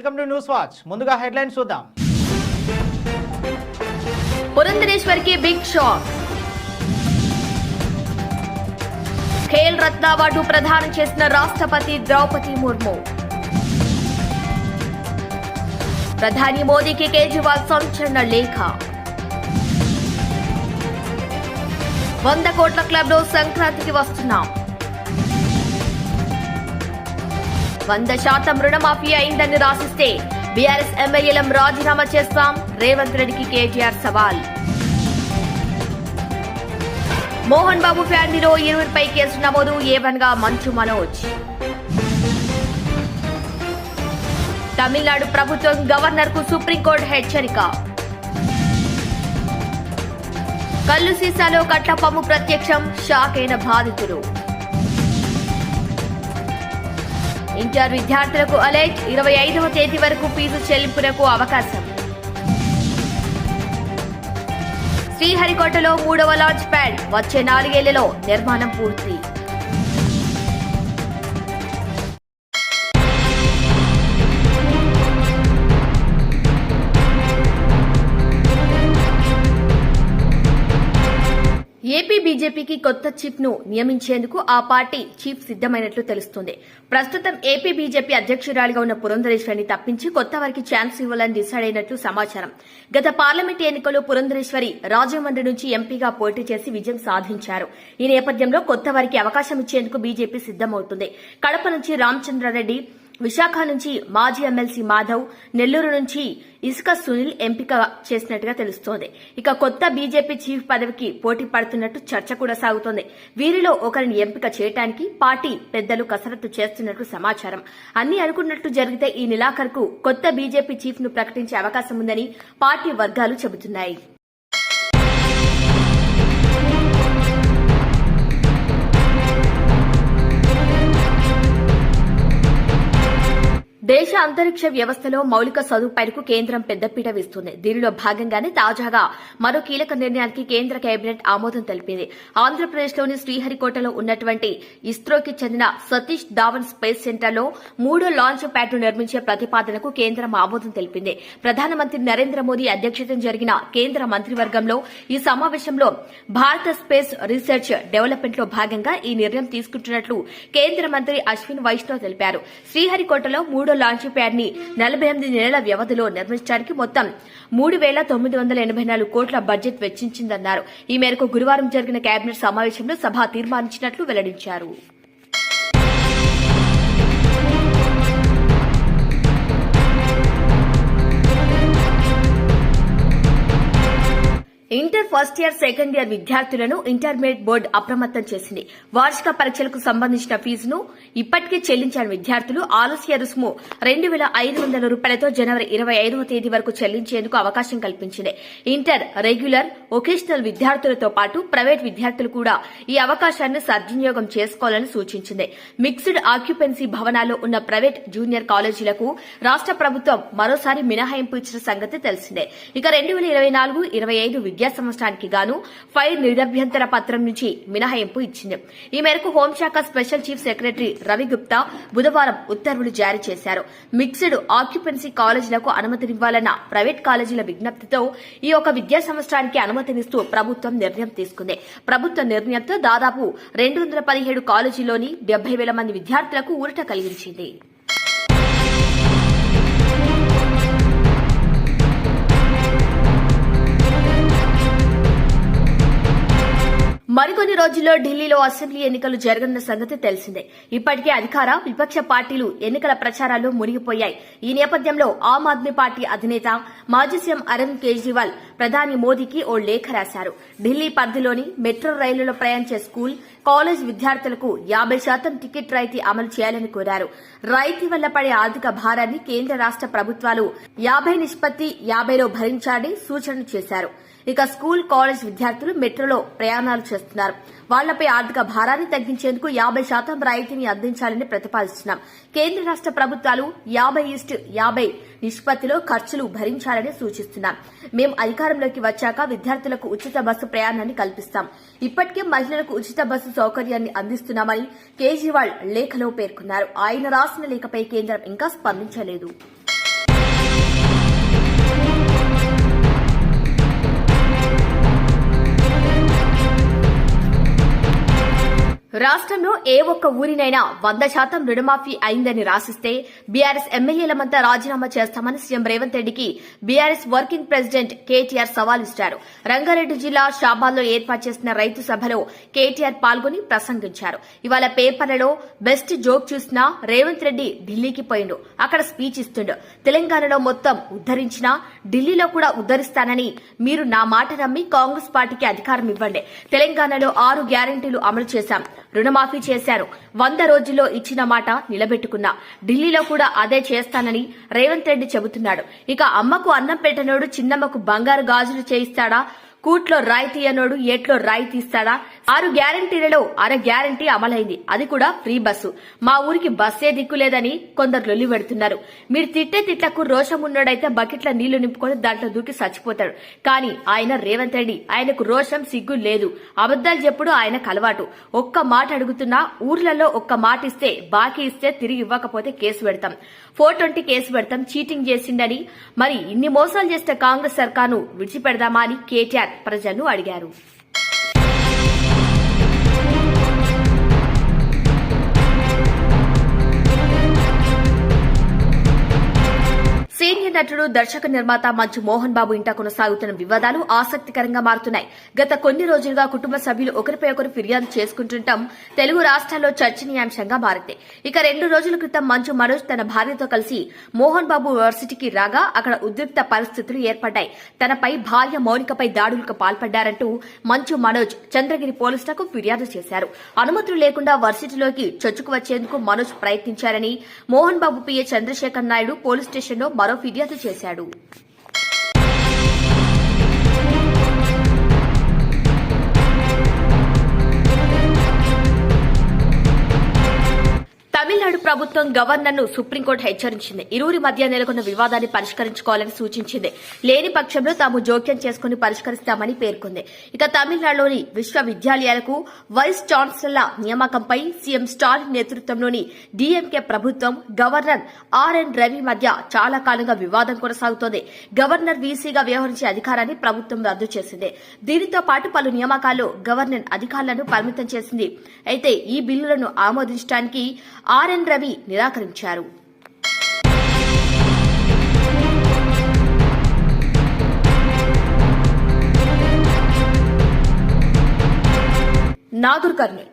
Welcome to news watch. ముందుగా headlines చూద్దాం. పురంధరేశ్వరికి big shock. Khel Ratna award ప్రదానం చేసిన రాష్ట్రపతి ద్రౌపది ముర్ము. ప్రధాని మోదీకి కేజ్రీవాల్ సంచలన లేఖ. వంద కోట్ల క్లబ్లో సంక్రాంతికి వస్తున్నాం. వంద శాతం రుణమాఫీ అయిందని రాసిస్తే బీఆర్ఎస్ ఎమ్మెల్యేలం రాజీనామా చేస్తాం. రేవంత్ రెడ్డికి కేటీఆర్ సవాల్. మోహన్ బాబు ఫ్యామిలీలో ఇరువురిపై కేసు నమోదు. ఏవన్గా మంచు మనోజ్. తమిళనాడు ప్రభుత్వం గవర్నర్కు సుప్రీంకోర్టు హెచ్చరిక. కల్లు సీసాలో కట్లపమ్ము ప్రత్యక్షం. షాక్ అయిన బాధితులు ఇంటర్ విద్యార్థులకు అలర్ట్ ఇరవై ఐదవ తేదీ వరకు ఫీజు చెల్లింపునకు అవకాశం. శ్రీహరికోటలో మూడవ లాంచ్ ప్యాడ్. వచ్చే నాలుగేళ్ళలో నిర్మాణం పూర్తి. బీజేపీకి కొత్త చీఫ్ను నియమించేందుకు ఆ పార్టీ చీఫ్ సిద్దమైనట్లు తెలుస్తోంది. ప్రస్తుతం ఏపీ బీజేపీ అధ్యక్షురాలిగా ఉన్న పురంధరేశ్వరిని తప్పించి కొత్త వారికి ఛాన్స్ ఇవ్వాలని డిసైడ్ అయినట్లు సమాచారం. గత పార్లమెంట్ ఎన్నికల్లో పురంధరేశ్వరి రాజమండ్రి నుంచి ఎంపీగా పోటీ చేసి విజయం సాధించారు. ఈ నేపథ్యంలో కొత్త వారికి అవకాశం ఇచ్చేందుకు బీజేపీ సిద్దమవుతుంది కడప నుంచి రామచంద్రారెడ్డి విశాఖ నుంచి మాజీ ఎమ్మెల్సీ మాధవ్ నెల్లూరు నుంచి ఇసుక సునీల్ ఎంపిక చేసినట్టుగా తెలుస్తోంది. ఇక కొత్త బీజేపీ చీఫ్ పదవికి పోటీ పడుతున్నట్టు చర్చ కూడా సాగుతోంది. వీరిలో ఒకరిని ఎంపిక చేయడానికి పార్టీ పెద్దలు కసరత్తు చేస్తున్నట్లు సమాచారం. అన్ని అనుకున్నట్టు జరిగితే ఈ నెలాఖరుకు కొత్త బీజేపీ చీఫ్ను ప్రకటించే అవకాశం ఉందని పార్టీ వర్గాలు చెబుతున్నాయి. దేశ అంతరిక్ష వ్యవస్థలో మౌలిక సదుపాయాలకు కేంద్రం పెద్దపీట వేస్తుంది. దీనిలో భాగంగానే తాజాగా మరో కీలక నిర్ణయానికి కేంద్ర కేబినెట్ ఆమోదం తెలిపింది. ఆంధ్రప్రదేశ్లోని శ్రీహరికోటలో ఉన్నటువంటి ఇస్రోకి చెందిన సతీష్ ధావన్ స్పేస్ సెంటర్లో మూడో లాంచ్ ప్యాడ్ను నిర్మించే ప్రతిపాదనకు కేంద్రం ఆమోదం తెలిపింది. ప్రధానమంత్రి నరేంద్ర మోదీ అధ్యక్షతన జరిగిన కేంద్ర మంత్రివర్గంలో ఈ సమావేశంలో భారత స్పేస్ రీసెర్చ్ డెవలప్మెంట్లో భాగంగా ఈ నిర్ణయం తీసుకుంటున్నట్లు కేంద్ర మంత్రి అశ్విన్ వైష్ణవ్ తెలిపారు. శ్రీహరికోటలో మూడో లాంచ్ ప్యాడ్ని నలభై ఎనిమిది నెలల వ్యవధిలో నిర్మించడానికి మొత్తం మూడు వేల తొమ్మిది వందల ఎనభై నాలుగు కోట్ల బడ్జెట్ వెచ్చించిందన్నారు. ఈ మేరకు గురువారం జరిగిన కేబినెట్ సమావేశంలో సభ తీర్మానించినట్లు వెల్లడించారు. Inter first year second year విద్యార్థులను ఇంటర్మీడియట్ బోర్డు అప్రమత్తం చేసింది. వార్షిక పరీక్షలకు సంబంధించిన ఫీజును ఇప్పటికే చెల్లించని విద్యార్థులు ఆలస్య రుసుము రెండు వేల ఐదు వందల రూపాయలతో జనవరి ఇరవై ఐదవ తేదీ వరకు చెల్లించేందుకు అవకాశం కల్పించింది. ఇంటర్ రెగ్యులర్ ఒకేషనల్ విద్యార్థులతో పాటు ప్రైవేట్ విద్యార్థులు కూడా ఈ అవకాశాన్ని సద్వినియోగం చేసుకోవాలని సూచించింది. మిక్స్డ్ ఆక్యుపెన్సీ భవనాల్లో ఉన్న ప్రైవేట్ జూనియర్ కాలేజీలకు రాష్ట ప్రభుత్వం మరోసారి మినహాయింపు ఇచ్చిన సంగతి తెలిసిందే. ఇక రెండు వేల ఇరవై నాలుగు ఇరవై ఐదు విద్యా సంవత్సరానికి గాను ఫైర్ నిరభ్యంతర పత్రం నుంచి మినహాయింపు ఇచ్చింది. ఈ మేరకు హోంశాఖ special chief secretary Ravi Gupta బుధవారం ఉత్తర్వులు జారీ చేశారు. మిక్స్డ్ ఆక్యుపెన్సీ కాలేజీలకు అనుమతినివ్వాలన్న ప్రైవేట్ కాలేజీల విజ్ఞప్తితో ఈ ఒక విద్యా సంవత్సరానికి అనుమతినిస్తూ ప్రభుత్వం నిర్ణయం తీసుకుంది. ప్రభుత్వ నిర్ణయంతో దాదాపు రెండు వందల పదిహేడు కాలేజీలోని డెబ్బై వేల మంది విద్యార్థులకు ఊరట కలిగించింది. మరికొన్ని రోజుల్లో ఢిల్లీలో అసెంబ్లీ ఎన్నికలు జరగనున్న సంగతి తెలిసిందే. ఇప్పటికే అధికార విపక్ష పార్టీలు ఎన్నికల ప్రచారాల్లో మునిగిపోయాయి. ఈ నేపథ్యంలో ఆమ్ ఆద్మీ పార్టీ అధినేత మాజీ సీఎం అరవింద్ కేజ్రీవాల్ ప్రధాని మోదీకి ఓ లేఖ రాశారు. ఢిల్లీ పరిధిలోని మెట్రో రైలులో ప్రయాణించే స్కూల్ కాలేజ్ విద్యార్థులకు యాబై శాతం టికెట్ రాయితీ అమలు చేయాలని కోరారు. రాయితీ వల్ల పడే ఆర్థిక భారాన్ని కేంద్ర రాష్ట ప్రభుత్వాలు యాబై నిష్పత్తి యాబైలో భరించాలని సూచన చేశారు. ఇక స్కూల్ కాలేజ్ విద్యార్థులు మెట్రోలో ప్రయాణాలు చేస్తున్నారు. వాళ్ళపై ఆర్థిక భారాన్ని తగ్గించేందుకు యాబై శాతం రాయితీని అందించాలని ప్రతిపాదిస్తున్నాం. కేంద్ర రాష్ట ప్రభుత్వాలు యాబై ఈస్ట్ యాబై నిష్పత్తిలో ఖర్చులు భరించాలని సూచిస్తున్నాం. మేం అధికారంలోకి వచ్చాక విద్యార్థులకు ఉచిత బస్సు ప్రయాణాన్ని కల్పిస్తాం. ఇప్పటికే మహిళలకు ఉచిత బస్సు సౌకర్యాన్ని అందిస్తున్నామని కేజ్రీవాల్ లేఖలో పేర్కొన్నారు. ఆయన రాసిన లేఖపై కేంద్రం ఇంకా స్పందించలేదు. రాష్ట్రంలో ఏ ఒక్క ఊరినైనా వంద శాతం రుణమాఫీ అయిందని రాసిస్తే బీఆర్ఎస్ ఎమ్మెల్యేలమంతా రాజీనామా చేస్తామని సీఎం రేవంత్ రెడ్డికి బీఆర్ఎస్ వర్కింగ్ ప్రెసిడెంట్ కేటీఆర్ సవాలిచ్చారు. రంగారెడ్డి జిల్లా షాబాల్లో ఏర్పాటు చేసిన రైతు సభలో కేటీఆర్ పాల్గొని ప్రసంగించారు. ఇవాళ పేపర్లలో బెస్ట్ జోక్ చూసినా రేవంత్ రెడ్డి ఢిల్లీకి పోయిండు. అక్కడ స్పీచ్ ఇస్తుండు. తెలంగాణలో మొత్తం ఉద్దరించినా ఢిల్లీలో కూడా ఉద్దరిస్తానని మీరు నా మాట నమ్మి కాంగ్రెస్ పార్టీకి అధికారం ఇవ్వండి. తెలంగాణలో ఆరు గ్యారంటీలు అమలు చేశాం. రుణమాఫీ చేశారు. వంద రోజుల్లో ఇచ్చిన మాట నిలబెట్టుకున్నా. ఢిల్లీలో కూడా అదే చేస్తానని రేవంత్ రెడ్డి చెబుతున్నాడు. ఇక అమ్మకు అన్నం పెట్టనోడు చిన్నమ్మకు బంగారు గాజులు చేయిస్తాడా? కూట్లో రాయి తీయనోడు ఏట్లో రాయి తీస్తాడా? ఆరు గ్యారంటీలలో అర గ్యారంటీ అమలైంది. అది కూడా ఫ్రీ బస్సు. మా ఊరికి బస్సే దిక్కులేదని కొందరు లొల్లి పెడుతున్నారు. మీరు తిట్టే తిట్లకు రోషం ఉన్నోడైతే బకెట్ల నీళ్ళు నింపుకొని దాంట్లో దూకి చచ్చిపోతాడు. కానీ ఆయన రేవంత్ రెడ్డి ఆయనకు రోషం సిగ్గు లేదు. అబద్దాలు చెప్పుడు ఆయనకు అలవాటు. ఒక్క మాట అడుగుతున్నా ఊర్లలో ఒక్క మాట ఇస్తే బాకీ ఇస్తే తిరిగి ఇవ్వకపోతే కేసు పెడతాం. ఫోర్ ట్వంటీ కేసు పెడతాం. చీటింగ్ చేసిండని మరి ఇన్ని మోసాలు చేస్తే కాంగ్రెస్ సర్కార్ను విడిచిపెడదామా అని కేటీఆర్ ప్రజలను అడిగారు. సీనియర్ నటుడు దర్శక నిర్మాత మంచు మోహన్ బాబు ఇంట కొనసాగుతున్న వివాదాలు ఆసక్తికరంగా మారుతున్నాయి. గత కొన్ని రోజులుగా కుటుంబ సభ్యులు ఒకరిపై ఒకరు ఫిర్యాదు చేసుకుంటుండటం తెలుగు రాష్ట్రాల్లో చర్చనీయాంశంగా మారింది. ఇక రెండు రోజుల క్రితం మంచు మనోజ్ తన భార్యతో కలిసి మోహన్ బాబు యూనివర్సిటీకి రాగా అక్కడ ఉద్రిక్త పరిస్థితులు ఏర్పడ్డాయి. తనపై భార్య మౌనికపై దాడులకు పాల్పడ్డారంటూ మంచు మనోజ్ చంద్రగిరి పోలీసులకు ఫిర్యాదు చేశారు. అనుమతులు లేకుండా వర్సిటీలోకి చొచ్చుకు వచ్చేందుకు మనోజ్ ప్రయత్నించారని మోహన్ బాబు పిఏ చంద్రశేఖర్ నాయుడు పోలీస్ స్టేషన్లో మరో ఫిర్యాదు ఫిర్యాదు చేశాడు. తమిళనాడు ప్రభుత్వం గవర్నర్ను సుప్రీంకోర్టు హెచ్చరించింది. ఇరువురి మధ్య నెలకొన్న వివాదాన్ని పరిష్కరించుకోవాలని సూచించింది. లేని పక్షంలో తాము జోక్యం చేసుకుని పరిష్కరిస్తామని పేర్కొంది. ఇక తమిళనాడులోని విశ్వవిద్యాలయాలకు వైస్ ఛాన్సలర్ల నియామకంపై సీఎం స్టాలిన్ నేతృత్వంలోని డీఎంకే ప్రభుత్వం గవర్నర్ ఆర్ఎన్ రవి మధ్య చాలా కాలంగా వివాదం కొనసాగుతోంది. గవర్నర్ వీసీగా వ్యవహరించే అధికారాన్ని ప్రభుత్వం రద్దు చేసింది. దీనితో పాటు పలు నియామకాల్లో గవర్నర్ అధికారులను పరిమితం చేసింది. అయితే ఈ బిల్లులను ఆమోదించడానికి ఆర్ఎన్ రవి నిరాకరించారు. నాదుర్కర్ణి కర్నూల్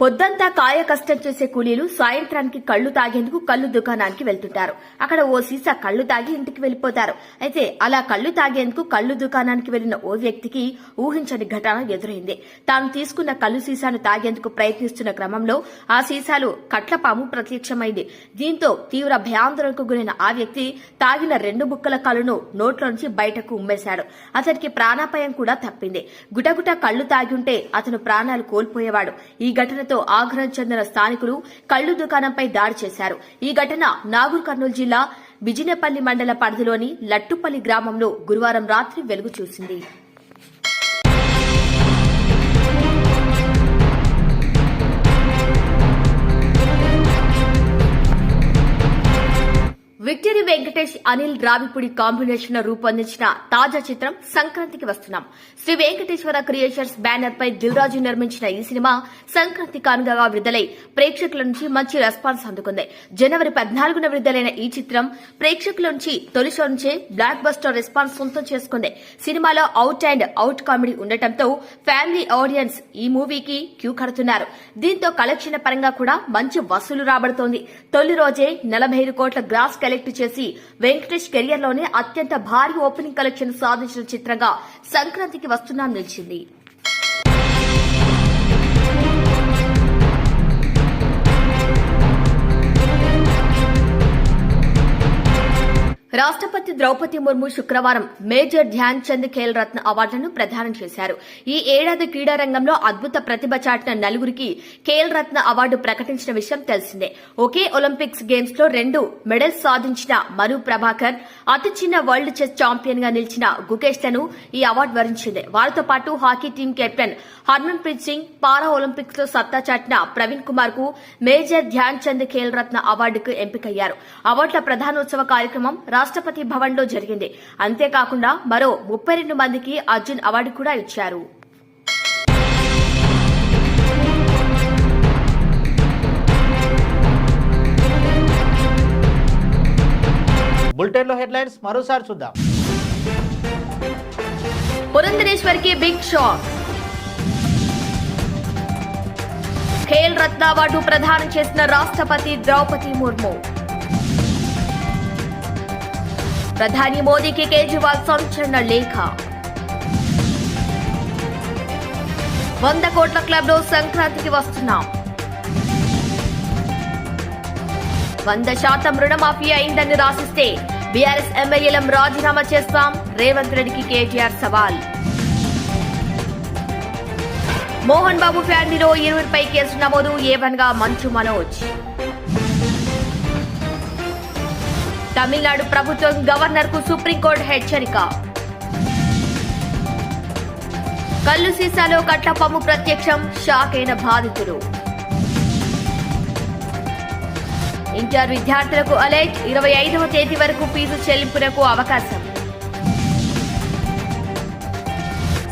పొద్దంతా కాయ కష్టం చేసే కూలీలు సాయంత్రానికి కళ్ళు తాగేందుకు కళ్ళు దుకాణానికి వెళ్తుంటారు. అక్కడ ఓ సీసా కళ్ళు తాగి ఇంటికి వెళ్ళిపోతారు అయితే అలా కళ్ళు తాగేందుకు కళ్ళు దుకాణానికి వెళ్ళిన ఓ వ్యక్తికి ఊహించని ఘటన ఎదురైంది. తాను తీసుకున్న కళ్ళు సీసాను తాగేందుకు ప్రయత్నిస్తున్న క్రమంలో ఆ సీసాలు కట్లపాము ప్రత్యక్షమైంది. దీంతో తీవ్ర భయాందోళనకు గురైన ఆ వ్యక్తి తాగిన రెండు బుక్కల కళ్ళును నోట్లోంచి బయటకు ఉమ్మేశాడు. అతనికి ప్రాణాపాయం కూడా తప్పింది. గుటగుట కళ్ళు తాగి ఉంటే అతను ప్రాణాలు కోల్పోయేవాడు. ఈ ఘటన ఘటనతో ఆగ్రహం చెందిన స్థానికులు కళ్ళు దుకాణంపై దాడి చేశారు. ఈ ఘటన నాగూర్ కర్నూలు జిల్లా బిజినపల్లి మండల పరిధిలోని లట్టుపల్లి గ్రామంలో గురువారం రాత్రి వెలుగు చూసింది. విక్టరీ వెంకటేష్ అనిల్ రావిపూడి కాంబినేషన్లో రూపొందించిన తాజా చిత్రం సంక్రాంతికి వస్తున్నాం. శ్రీ వెంకటేశ్వర క్రియేషన్స్ బ్యానర్ పై దిల్రాజు నిర్మించిన ఈ సినిమా సంక్రాంతి కానుగగా విడుదలై ప్రేక్షకుల నుంచి మంచి రెస్పాన్స్ అందుకుంది. జనవరి పద్నాలుగున విడుదలైన ఈ చిత్రం ప్రేక్షకుల నుంచి తొలి షో నుంచే బ్లాక్ బస్టర్ రెస్పాన్స్ సొంతం చేసుకుంది. సినిమాలో అవుట్ అండ్ అవుట్ కామెడీ ఉండటంతో ఫ్యామిలీ ఆడియన్స్ ఈ మూవీకి క్యూ కడుతున్నారు. దీంతో కలెక్షన్ పరంగా కూడా మంచి వసూలు రాబడుతోంది. తొలి రోజే నలభై కోట్ల గ్రాస్ కలెక్ట్ చేసి వెంకటేష్ కెరియర్లోనే అత్యంత భారీ ఓపెనింగ్ కలెక్షన్ సాధించిన చిత్రంగా సంక్రాంతికి వస్తున్నాం నిలిచింది. రాష్ట్రపతి ద్రౌపది ముర్ము శుక్రవారం మేజర్ ధ్యాన్ చంద్ ఖేల్ రత్న అవార్డులను ప్రదానం చేశారు. ఈ ఏడాది క్రీడారంగంలో అద్భుత ప్రతిభ చాటిన నలుగురికి ఖేల్ రత్న అవార్డు ప్రకటించిన విషయం తెలిసిందే. ఒకే ఒలింపిక్స్ గేమ్స్లో రెండు మెడల్స్ సాధించిన మను ప్రభాకర్ అతి చిన్న వరల్డ్ చెస్ ఛాంపియన్గా నిలిచిన గుకేష్లను ఈ అవార్డు వరించింది. వారితో పాటు hockey team captain Harmanpreet Singh para ఒలింపిక్స్లో సత్తా చాటిన ప్రవీణ్ కుమార్కు మేజర్ ధ్యాన్ చంద్ ఖేల్ రత్న అవార్డుకు ఎంపికయ్యారు. అవార్డుల ప్రధానోత్సవ కార్యక్రమం రాష్ట్రపతి భవన్లో జరిగింది. అంతేకాకుండా మరో ముప్పై రెండు మందికి అర్జున్ అవార్డు కూడా ఇచ్చారు. బులెటిన్లో big shock. Khel Ratna award ప్రదానం చేసిన రాష్ట్రపతి ద్రౌపది ముర్ము. ప్రధాని మోదీకి కేజ్రీవాల్ సంచలన లేఖ. వంద కోట్ల క్లబ్లో సంక్రాంతికి వస్తున్నాం. వంద శాతం రుణమాఫీ అయిందని రాసిస్తే బీఆర్ఎస్ ఎమ్మెల్యేలం రాజీనామా చేస్తాం. రేవంత్ రెడ్డికి కేటీఆర్ సవాల్. మోహన్ బాబు ఫ్యామిలీలో ఇరువురిపై కేసు నమోదు. ఏవన్గా మంచు మనోజ్. తమిళనాడు ప్రభుత్వం గవర్నర్కు సుప్రీంకోర్టు హెచ్చరిక. కల్లు సీసాలో కట్లపమ్ము ప్రత్యక్షం షాక్ అయిన బాధితులు ఇంటర్ విద్యార్థులకు అలర్ట్ ఇరవై ఐదవ తేదీ వరకు ఫీజు చెల్లింపునకు అవకాశం.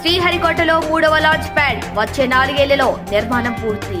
శ్రీహరికోటలో మూడవ లాంచ్ ప్యాడ్ వచ్చే నాలుగేళ్ళలో నిర్మాణం పూర్తి.